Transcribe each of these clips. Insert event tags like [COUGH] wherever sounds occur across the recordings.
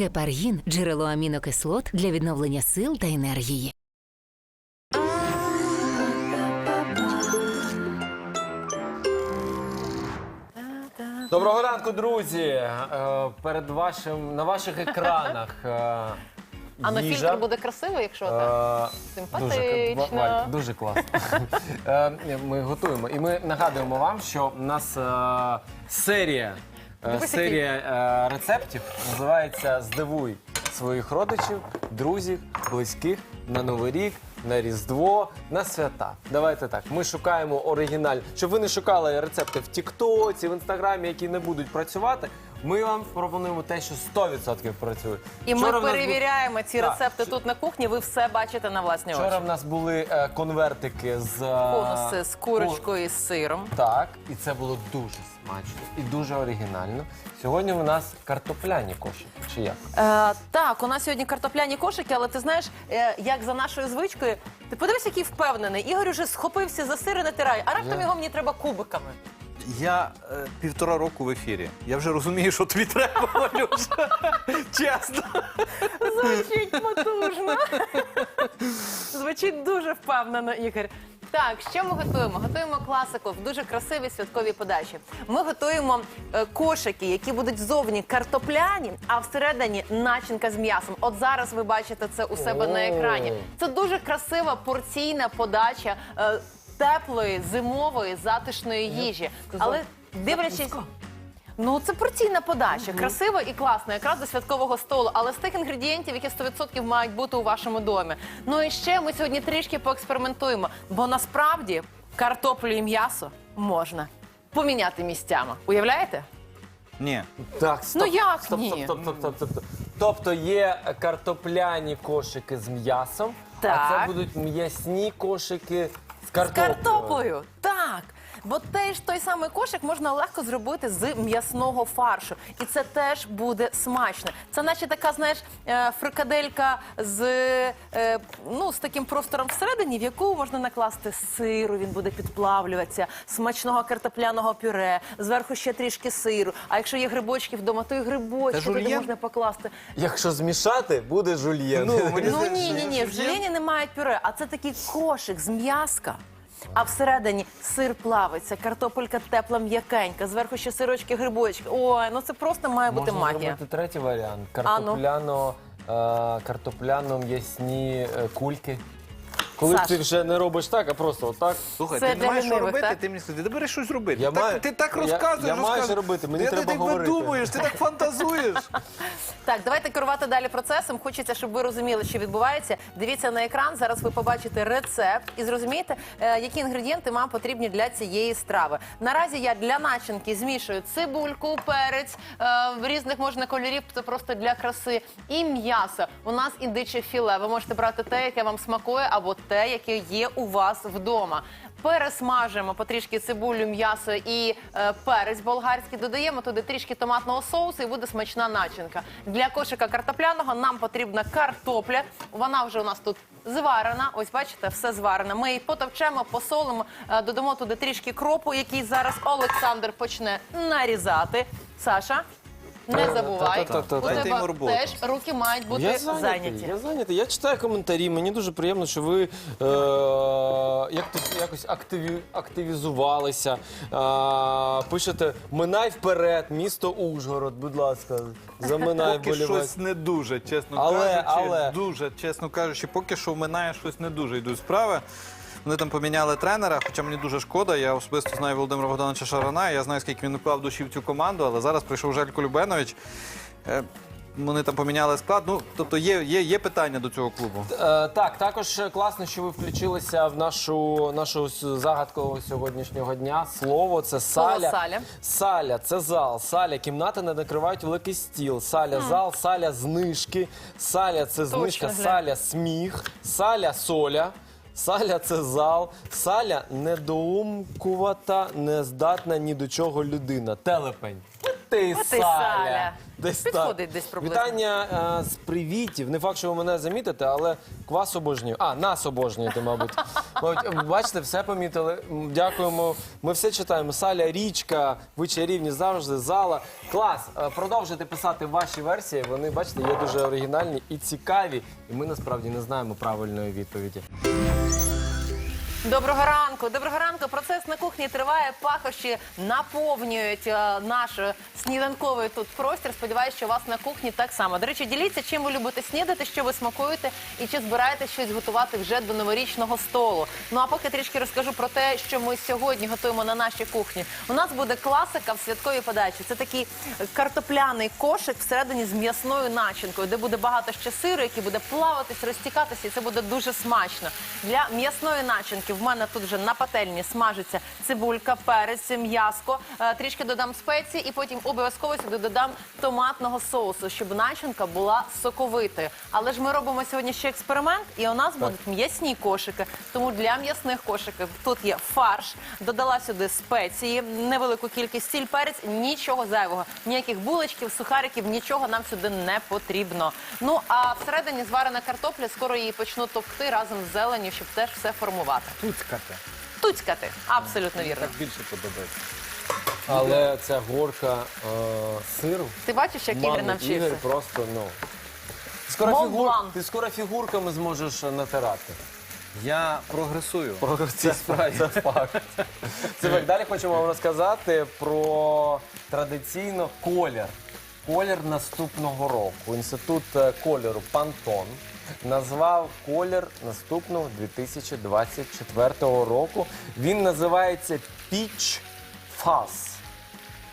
Гепаргін джерело амінокислот для відновлення сил та енергії. Доброго ранку, друзі! Е, Перед вашим на ваших екранах. е, А на їжа. фільтр буде красиво, якщо так. Е, Симпатично. Дуже, Валь, дуже класно. [LAUGHS] Е, Ми готуємо. І ми нагадуємо вам, що у нас е, серія, е, серія е, рецептів називається Здивуй своїх родичів, друзів, близьких на Новий рік. На Різдво, на свята. Давайте так. Ми шукаємо оригінальні, Щоб ви не шукали рецепти в Тіктоці, в інстаграмі, які не будуть працювати. Ми вам пропонуємо те, що 100% працює. І ми Вчора в нас був- перевіряємо ці Так, рецепти тут на кухні. Ви все бачите на власні Вчора очі. в нас були е, конвертики з е, Конуси з курочкою і з сиром. Так, і це було дуже смачно і дуже оригінально. Сьогодні у нас картопляні кошики. Чи як? Е, так, у нас сьогодні картопляні кошики, але ти знаєш, е, як за нашою звичкою, ти подивись, який впевнений. Ігор уже схопився за сир і натирає, а раптом Я- його мені треба кубиками. Я е, півтора року в ефірі. Я вже розумію, що тобі треба, [LAUGHS] Валюша. Чесно. Звучить потужно. Звучить дуже впевнено, Ігор. Так, що ми готуємо? Готуємо класику в дуже красивій святковій подачі. Ми готуємо е, кошики, які будуть ззовні картопляні, а всередині начинка з м'ясом. От зараз ви бачите це у себе на екрані. Це дуже красива порційна подача е, теплої, зимової, затишної їжі. Але дивлячись. Ну, це порційна подача, красива і класна, якраз до святкового столу, але з тих інгредієнтів, які 100% мають бути у вашому домі. Ну і ще ми сьогодні трішки поекспериментуємо, бо насправді картоплю і м'ясо можна поміняти місцями. Уявляєте? Ні. Так, стоп, Ну як стоп, ні? стоп, стоп, стоп, стоп. Тобто є картопляні кошики з м'ясом, а Так. це будуть м'ясні кошики з З картоплею. картоплею. Так. Бо теж той самий кошик можна легко зробити з м'ясного фаршу, і це теж буде смачно. Це наче така, знаєш, е, фрикаделька з, е, ну, з таким простором всередині, в яку можна накласти сиру, він буде підплавлюватися, смачного картопляного пюре, зверху ще трішки сиру. А якщо є грибочки вдома, то і грибочки туди жульєн? можна покласти. Якщо змішати, буде жульєн. Ну, мені Ну здається, ні, ні, ні, в жулені немає пюре, а це такий кошик з м'яска. А всередині сир плавиться, картопелька тепла м'якенька, зверху ще сирочки, грибочки. Ой, ну це просто має бути Можна магія. зробити третій варіант. Ну. Картопляно, е, картопляно-м'ясні е, кульки. Коли Саш. ти вже не робиш так, а просто отак. Слухай, Це ти для не маєш що робити, так? ти мені сказати, ти бери щось робити. Я так, маю- ти так я- розказуєш, я маю розказуєш. що робити, мені ти, треба ти говорити. видумуєш, ти так фантазуєш. [LAUGHS] Так, давайте керувати далі процесом. Хочеться, щоб ви розуміли, що відбувається. Дивіться на екран. Зараз ви побачите рецепт і зрозумієте, е, які інгредієнти вам потрібні для цієї страви. Наразі я для начинки змішую цибульку, перець е, в різних можна кольорів. Це просто для краси. І м'ясо. У нас індиче філе. Ви можете брати те, яке вам смакує, або те, яке є у вас вдома. Пересмажуємо потрішки цибулю, м'ясо і е, перець болгарський. Додаємо туди трішки томатного соусу і буде смачна начинка. Для кошика картопляного нам потрібна картопля. Вона вже у нас тут зварена. Ось бачите, все зварено. Ми її потовчемо, посолимо, е, додамо туди трішки кропу, який зараз Олександр почне нарізати. Саша. Не забувай, у Дайте тебе роботу. теж руки мають бути Я зайнятий, зайняті. я зайнятий. Я читаю коментарі. Мені дуже приємно, що ви е, як то якось активі, активізувалися. Е, пишете Минай вперед, місто Ужгород. Будь ласка, заминай Поки болівець. щось не дуже, чесно Але- кажучи. але- Дуже, чесно кажучи, поки що в мене щось не дуже йдуть справи. Вони там поміняли тренера, хоча мені дуже шкода. Я особисто знаю Володимира Богдановича Шарана. Я знаю, скільки він вклав душі в цю команду, але зараз прийшов Желько Любенович. Е, Вони там поміняли склад. Ну, тобто є, є, є питання до цього клубу. Е, так, також класно, що ви включилися в нашу, нашу загадку сьогоднішнього дня. Слово це Слово саля. «саля». Саля це зал. Саля кімнати, де накривають великий стіл. Саля зал, саля знижки. Саля це знижка, гля. саля сміх, саля соля. Саля це зал, саля недоумкувата, нездатна ні до чого людина. Телепень. Ти От ти саля. Саля. Десь Підходить десь приблизно. Вітання е, з привітів. Не факт, що ви мене замітите, але квас обожнюю. А, нас обожнюєте, мабуть. [LAUGHS] мабуть. Бачите, все помітили. М, Дякуємо. Ми все читаємо. Саля, річка, ви чарівні завжди, зала. Клас. Е, Продовжуйте писати ваші версії. Вони, бачите, є дуже оригінальні і цікаві. І ми насправді не знаємо правильної відповіді. Доброго ранку, доброго ранку. Процес на кухні триває. Пахощі наповнюють е, наш е, сніданковий тут простір. Сподіваюсь, що у вас на кухні так само. До речі, діліться, чим ви любите снідати, що ви смакуєте, і чи збираєтесь щось готувати вже до новорічного столу. Ну а поки трішки розкажу про те, що ми сьогодні готуємо на нашій кухні. У нас буде класика в святковій подачі. Це такий картопляний кошик всередині з м'ясною начинкою, де буде багато ще сиру, який буде плаватись, розтікатися, і це буде дуже смачно. Для м'ясної начинки в мене тут вже на пательні смажиться цибулька, перець, м'яско. Е, Трішки додам спеції і потім обов'язково сюди додам томатного соусу, щоб начинка була соковитою. Але ж ми робимо сьогодні ще експеримент, і у нас будуть м'ясні кошики. Тому для м'ясних кошиків тут є фарш, додала сюди спеції, невелику кількість сіль, перець, нічого зайвого, ніяких булочків, сухариків, нічого нам сюди не потрібно. Ну а всередині зварена картопля, скоро її почну товкти разом з зеленню, щоб теж все формувати. Туцькати. Туцькати, абсолютно вірно. Більше подобається. Але ця горка е, сиру. Ти бачиш, як Ігор навчився? Ігор просто ну. Ти скоро, фігур... блан. ти скоро фігурками зможеш е, натирати. Я прогресую. Це, це факт. Це факт. Далі хочемо вам розказати про традиційно колір. Колір наступного року. Інститут е, кольору Пантон назвав колір наступного 2024 року. Він називається Fuzz.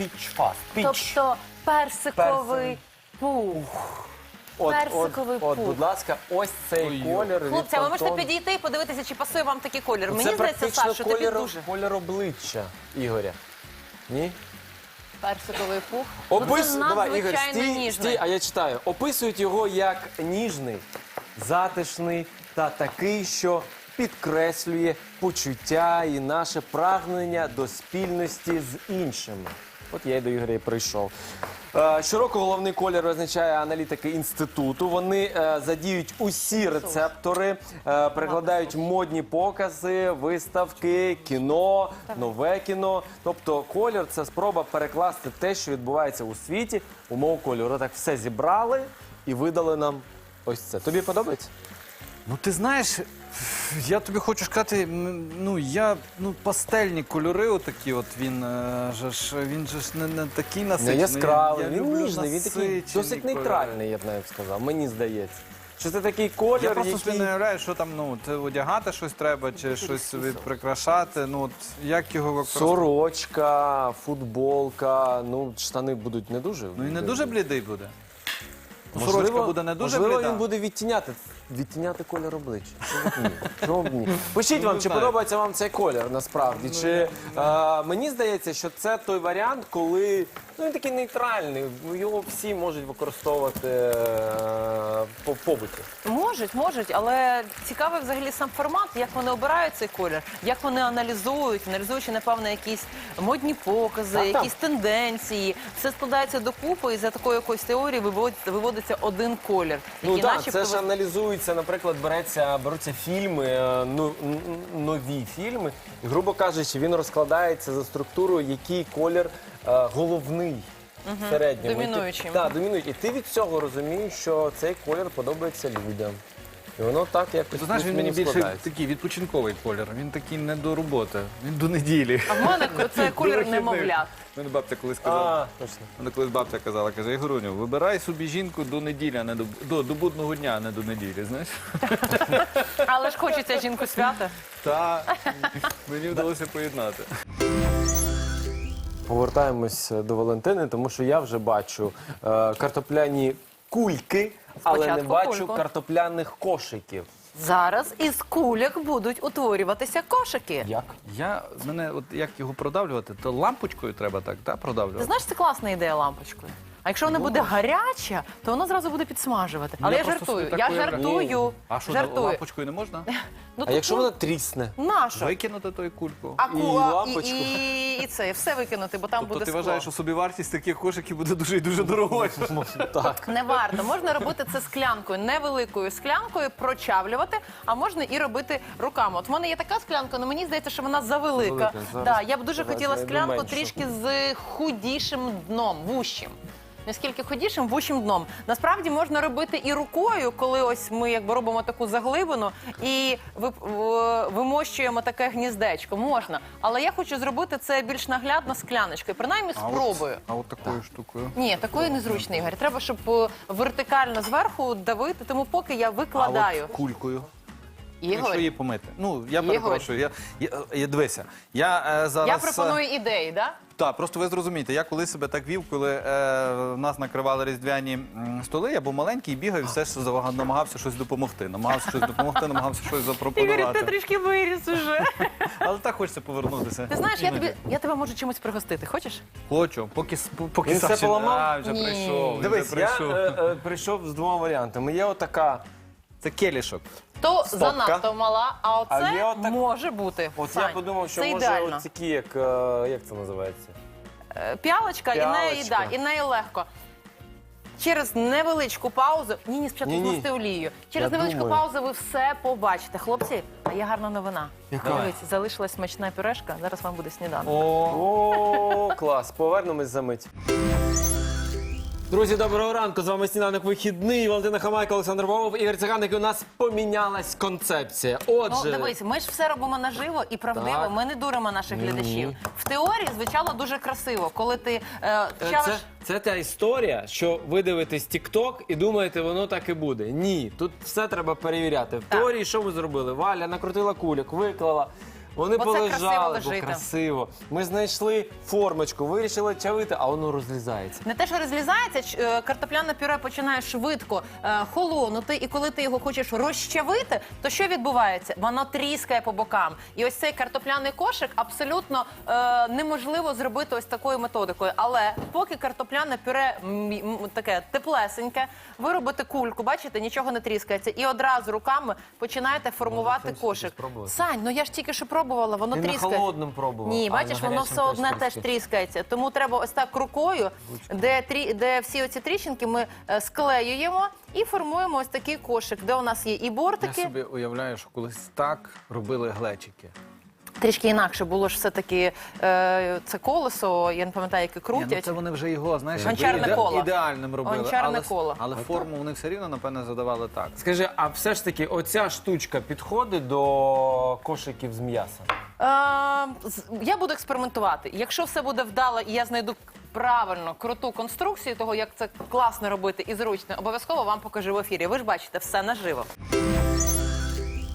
Peach Fuzz. Peach. Тобто персиковий пух. От, от, от, пух. будь ласка, ось цей Ой-ой. колір. від Хлопці, а ви можете Pantone. підійти і подивитися, чи пасує вам такий колір. Мені Це здається, практично Саш, що тобі колір, дуже колір обличчя Ігоря. Ні? Персиковий пух. Ну, Опис... це Давай, Ігор, надзвичайно стій, ніжний. стій, а я читаю. Описують його як ніжний, затишний та такий, що підкреслює почуття і наше прагнення до спільності з іншими. От я й до Ігоря і прийшов. Е, Щороку головний колір визначає аналітики інституту. Вони е, задіють усі рецептори, е, перекладають модні покази, виставки, кіно, нове кіно. Тобто колір це спроба перекласти те, що відбувається у світі, у мову кольору. Так все зібрали і видали нам ось це. Тобі подобається? Ну ти знаєш, я тобі хочу сказати, м, ну я ну пастельні кольори, отакі, от він е, же ж він же ж не, не такий Не насичений. яскравий, Я він люблю ніжний, він такий насичені досить кольори. нейтральний, я б навіть сказав. Мені здається. Що це такий колір, Я просто який... собі не уявляю, що там ну ти одягати щось треба, чи щось собі прикрашати. Ну от як його використовувати? Сорочка, футболка, ну штани будуть не дуже. Ну і не дуже блідий буде. Можливо, Сорочка буде не дуже можливо, бліда. він буде відтіняти, відтіняти колір обличчя. Чому б ні? Чому б ні? Пишіть Ну, вам, чи подобається вам цей колір насправді. чи е, мені здається, що це той варіант, коли ну він такий нейтральний. Його всі можуть використовувати е, по побуті. Можуть, можуть, але цікавий взагалі сам формат, як вони обирають цей колір, як вони аналізують, аналізуючи, напевно, якісь модні покази, Так, так. якісь тенденції. Все складається докупи, і за такою якоюсь теорією виводиться, виводиться один колір. Ну який так, начебто це ж ви- аналізується, наприклад, береться, беруться фільми, е, ну, н- н- нові фільми, і, грубо кажучи, він розкладається за структурою, який колір головний. в Середньому. Домінуючий. І ти- домінуючий. І ти від цього розумієш, що цей колір подобається людям. І воно так якось Ти знаєш, він мені плюс-мінус більше складається. такий відпочинковий колір. Він такий не до роботи, він до неділі. А в мене це колір немовлят. Мене бабця колись казала. А, точно. Мене колись бабця казала, каже, Ігоруню, вибирай собі жінку до неділі, а не до, до, до будного дня, а не до неділі, знаєш? Але ж хочеться жінку свята. Та мені вдалося поєднати. Повертаємось до Валентини, тому що я вже бачу е, картопляні кульки, але не Спочатку бачу кульку. картопляних кошиків. Зараз із куляк будуть утворюватися кошики. Як? Я мене, от як його продавлювати, то лампочкою треба так, та Ти продавлювати. знаєш, це класна ідея лампочкою. А якщо вона буде гаряча, то воно зразу буде підсмажувати. Але я, просто жартую. собі Я жартую. А що, жартую. лапочкою не можна? [LAUGHS] Ну, А тут, якщо ну, вона трісне? наша. Викинути той кульку. А І ку- лампочку. і, і, і це, все викинути, бо там Тобто буде ти скло. вважаєш, що собівартість таких кошиків буде дуже і дуже дорогою. Так. Не варто. Можна робити це склянкою, невеликою склянкою, прочавлювати, а можна і робити руками. От в мене є така склянка, але мені здається, що вона завелика. Завелика, зараз- Да, я б дуже зараз хотіла знайду склянку меншу. трішки з худішим дном, вущим. Наскільки худішим, вущим дном. Насправді можна робити і рукою, коли ось ми якби робимо таку заглибину і ви- в- вимощуємо таке гніздечко. Можна. Але я хочу зробити це більш наглядно скляночкою. Принаймні спробую. А от такою штукою. Ні, такої незручно, Ігор. Треба, щоб е, вертикально зверху давити, тому поки я викладаю. А от кулькою. Ігор, Якщо її помити. Ну, я Ігор. перепрошую. Я, я, я, дивися, я е, зараз... я е, пропоную ідеї, да? Так, просто ви зрозумієте, я коли себе так вів, коли е, в нас накривали різдвяні м, столи, я був маленький і бігав, і все ж завага- намагався щось допомогти. Намагався щось допомогти, намагався щось запропонувати. трішки виріс уже. [LAUGHS] Але так хочеться повернутися. Ти знаєш, я Іноді. тобі я тебе можу чимось пригостити. Хочеш? Хочу, поки, с- поки Він все поламав? А, вже Ні. прийшов. він Дивись, вже я прийшов. е, е, прийшов з двома варіантами. Є отака. Це келішок. То Стопка. занадто мала, а А оце є отак- може бути. От Сань, я подумав, що це може ідеально. як, е, як це називається? Е, П'ялочка, і неї, П'ялочка. да, і неї легко. Через невеличку паузу, ні, ні, спочатку Ні-ні. змусти олією. Через Я невеличку думаю. паузу ви все побачите. Хлопці, а є гарна новина. Яка? Дивіться, залишилась смачна пюрешка, зараз вам буде сніданок. О, клас. Повернемось за мить. Друзі, доброго ранку. З вами сніданок вихідний. Валентина Хамайка, Олександр Вовов, Ігор Циганик. І у нас помінялась концепція. Отже, Ну, дивись, ми ж все робимо наживо і правдиво. Так. Ми не дуримо наших глядачів. В теорії звучало дуже красиво, коли ти е, Е. Це, це та історія, що ви дивитесь TikTok і думаєте, воно так і буде. Ні, тут все треба перевіряти. В Так. теорії, що ми зробили? Валя накрутила кульок, виклала. Вони Бо це красиво полежали, бо лежити. красиво. Ми знайшли формочку, вирішили чавити, а воно розлізається. Не те, що розлізається, ч- е, картопляне пюре починає швидко е, холонути, і коли ти його хочеш розчавити, то що відбувається? Воно тріскає по бокам. І ось цей картопляний кошик абсолютно е, неможливо зробити ось такою методикою. Але поки картопляне пюре м- м- таке теплесеньке, ви робите кульку, бачите, нічого не тріскається, і одразу руками починаєте формувати Можна кошик. спробувати. Сань, ну я ж тільки що пробувала, воно Ти на тріскається. холодним пробував. Ні, а бачиш, на воно все одне теж тріскається. тріскається. Тому треба ось так рукою, де, трі, де всі оці тріщинки ми е, склеюємо і формуємо ось такий кошик, де у нас є і Я бортики. собі уявляю, що колись так робили глечики. Трішки інакше було ж все-таки е, це колесо, я не пам'ятаю, яке Ні, крутять. ну це вони вже його, знаєш, Гончарне іде- коло. ідеальним робили. Гончарне але, коло. але форму вони все рівно, напевне, задавали так. Скажи, а все ж таки, оця штучка підходить до кошиків з м'яса? Е, з- я буду експериментувати. Якщо все буде вдало і я знайду правильно круту конструкцію того, як це класно робити і зручно, обов'язково вам покажу в ефірі. Ви ж бачите все наживо.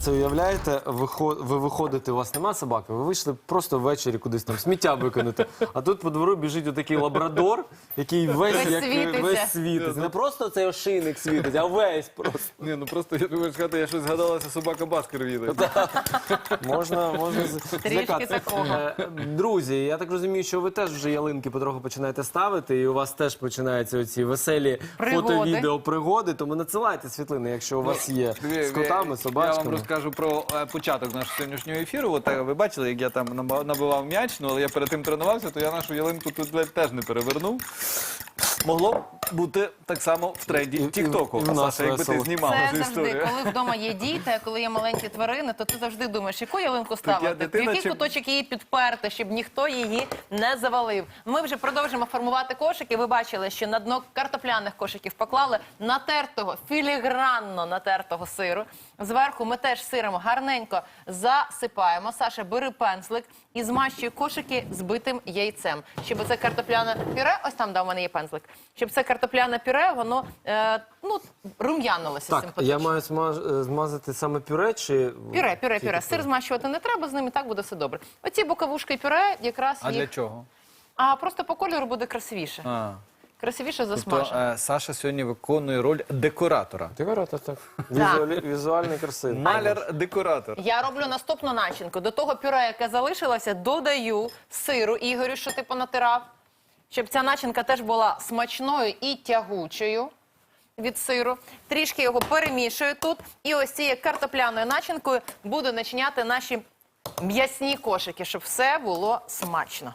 Це уявляєте, виход- ви виходите, у вас нема собаки, ви вийшли просто ввечері кудись там сміття викинути. А тут по двору біжить отакий лабрадор, який весь, Весь як, світиться. весь світиться. Не просто цей ошийник світить, а весь просто. Ні, ну просто я думаю, сказати, я щось згадалася, собака Баскервіле. Можна, можна з- злякатися. такого. Е, Друзі, я так розумію, що ви теж вже ялинки потроху починаєте ставити, і у вас теж починаються оці веселі Пригоди. фото-відео пригоди. Тому надсилайте світлини, якщо у вас є з котами, Я собачками. Розкажу про е, початок нашого сьогоднішнього ефіру. От е, ви бачили, як я там набивав м'яч, ну але я перед тим тренувався, то я нашу ялинку тут теж не перевернув. Могло бути так само в тренді Тіктоку. і в нас Саша, якби ти весело. знімала Це завжди, історію. коли вдома є діти, а коли є маленькі тварини, то ти завжди думаєш, яку ялинку ставити, в дитина який чи- куточок її підперти, щоб ніхто її не завалив. Ми вже продовжимо формувати кошики. Ви бачили, що на дно картопляних кошиків поклали натертого, філігранно натертого сиру. Зверху ми теж сиром гарненько засипаємо. Саша, бери пензлик і змащуй кошики збитим яйцем. Щоб це картопляне пюре, ось там де у мене є пензлик. Щоб це картопляне пюре, воно е, ну рум'янилося Так, симпатично. я маю смаж- е, змазати саме пюре чи Пюре, пюре, пюре. Сир змащувати не треба, з ним і так буде все добре. Оці боковушки пюре якраз А їх... для чого? А просто по кольору буде красивіше. А. Красивіше Тобто засмажено. е, Саша сьогодні виконує роль декоратора. Декоратор, так. Візуалі... Візуальний красивий. Маляр-декоратор. Я роблю наступну начинку. До того пюре, яке залишилося, додаю сиру Ігорю, що ти понатирав. Щоб ця начинка теж була смачною і тягучою від сиру. Трішки його перемішую тут. І ось цією картопляною начинкою буду начиняти наші м'ясні кошики, щоб все було смачно.